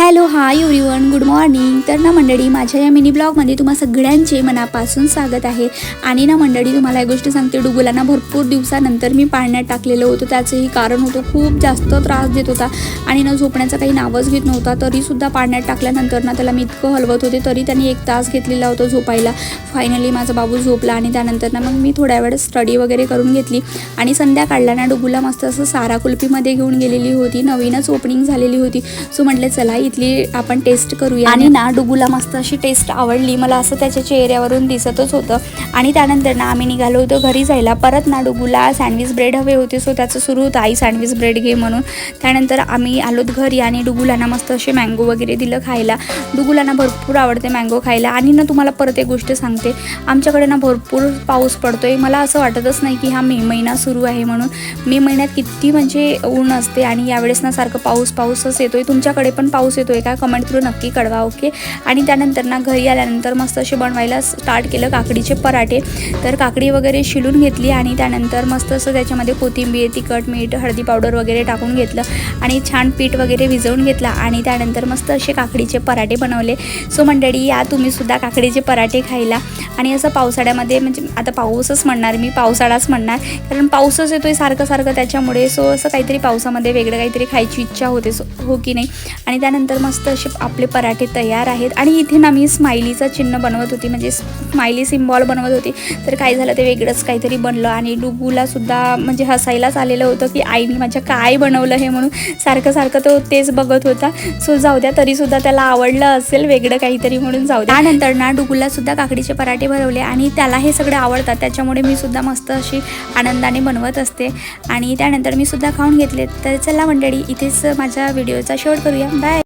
Hello hi everyone good morning. तर ना मंडळी माझ्या या मिनी ब्लॉगमध्ये तुम्हा सगळ्यांचे मनापासून स्वागत आहे. आणि ना मंडळी तुम्हाला एक गोष्ट सांगते डुगुलांना भरपूर दिवसानंतर मी पाळण्यात टाकलेलं होतं. त्याचंही कारण होतं खूप जास्त त्रास देत होता. आणि ना झोपण्याचा काही नावच घेत नव्हता तरीसुद्धा पाळण्यात टाकल्यानंतर ना त्याला मी इतकं हलवत होते तरी त्यांनी एक तास घेतलेला होता झोपायला. फायनली माझा बाबू झोपला आणि त्यानंतर ना मग मी थोड्या वेळ स्टडी वगैरे करून घेतली. आणि संध्याकाळला ना डुगुला मस्त असं सारा कुल्फीमध्ये घेऊन गेलेली होती नवीनच ओपनिंग झालेली होती. सो म्हटलं चला तिथली आपण टेस्ट करूया. आणि ना डुगूला मस्त अशी टेस्ट आवडली. मला असं त्याच्या चेहऱ्यावरून दिसतच होतं. आणि त्यानंतर ना आम्ही निघालो होतो घरी जायला. परत ना डुगूला सँडविच ब्रेड हवे होते. सो त्याचं सुरू होतं आई सँडविच ब्रेड घे म्हणून. त्यानंतर आम्ही आलोत घरी आणि डुगूला ना मस्त असे मँगो वगैरे दिलं खायला. डुगूला ना भरपूर आवडते मँगो खायला. आणि ना तुम्हाला परत एक गोष्ट सांगते. आमच्याकडे ना भरपूर पाऊस पडतोय. मला असं वाटतच नाही की हा मे महिना सुरू आहे म्हणून. मे महिन्यात किती म्हणजे ऊन असते आणि यावेळेस ना सारखं पाऊस पाऊसच येतोय. तुमच्याकडे पण पाऊस येतोय का कमेंट थ्रू नक्की कळवा ओके आणि त्यानंतर ना घरी आल्यानंतर मस्त असे बनवायला स्टार्ट केलं काकडीचे पराठे. तर काकडी वगैरे शिलून घेतली आणि त्यानंतर मस्त असं त्याच्यामध्ये कोथिंबीर तिखट मीठ हळदी पावडर वगैरे टाकून घेतलं आणि छान पीठ वगैरे भिजवून घेतलं आणि त्यानंतर मस्त असे काकडीचे पराठे बनवले. सो मंडळी या तुम्ही सुद्धा काकडीचे पराठे खायला. आणि असं पावसाळ्यामध्ये म्हणजे आता पाऊसच म्हणणार मी पावसाळाच म्हणणार. कारण पाऊसच येतोय सारखं सारखं त्याच्यामुळे सो असं काहीतरी पावसामध्ये वेगळं काहीतरी खायची इच्छा होते सो हो की नाही? आणि त्यानंतर मस्त असे आपले पराठे तयार आहेत. आणि इथे ना मी स्माइलीचं चिन्ह बनवत होती म्हणजे स्माइली सिम्बॉल बनवत होती. तर काय झालं ते वेगळंच काहीतरी बनलं. आणि डुगूला सुद्धा म्हणजे हसायलाच आलेलं होतं की आईने माझ्या काय बनवलं हे? म्हणून सारखं सारखं तो तेच बघत होता. सो जाऊ द्या तरीसुद्धा त्याला आवडलं असेल वेगळं काहीतरी म्हणून जाऊ द्या. त्यानंतर ना डुगूला सुद्धा काकडीचे पराठे भरवले आणि त्याला हे सगळं आवडतात. त्याच्यामुळे मी सुद्धा मस्त अशी आनंदाने बनवत असते. आणि त्यानंतर मी सुद्धा खाऊन घेतले तर चला मंडळी इथेच माझ्या व्हिडिओचा शेवट करूया. बाय